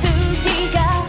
ซึ่ที่กัน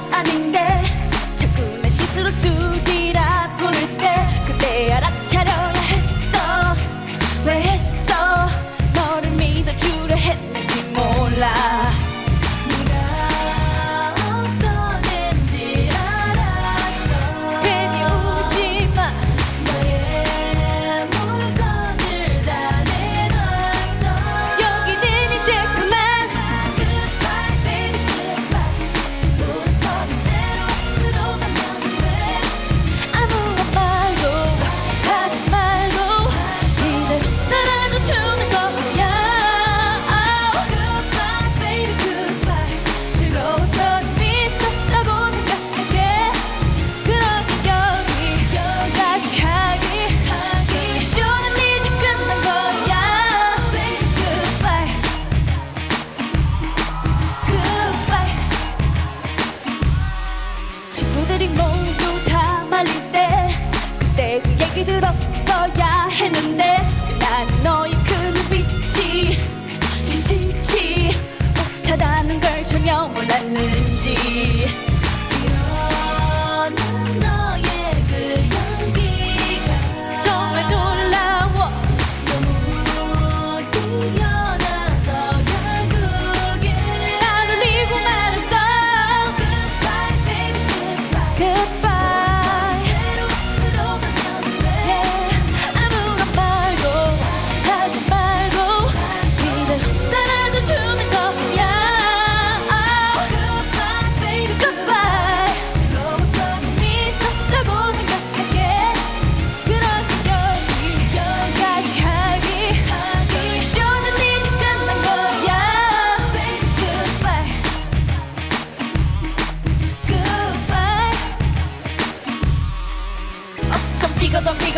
끝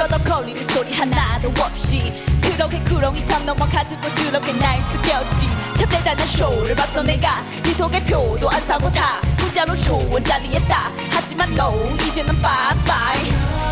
끄덕거리는 소리 하나도 없이. 그렇게 구렁이 탕 넘어 같은 부드럽게 날 숙였지. 참 대단한 쇼를 봤어 내가. 네 도개표도 안 사고 다. 혼자로 좋은 자리에 다. 하지만 너 이제는 바이바이.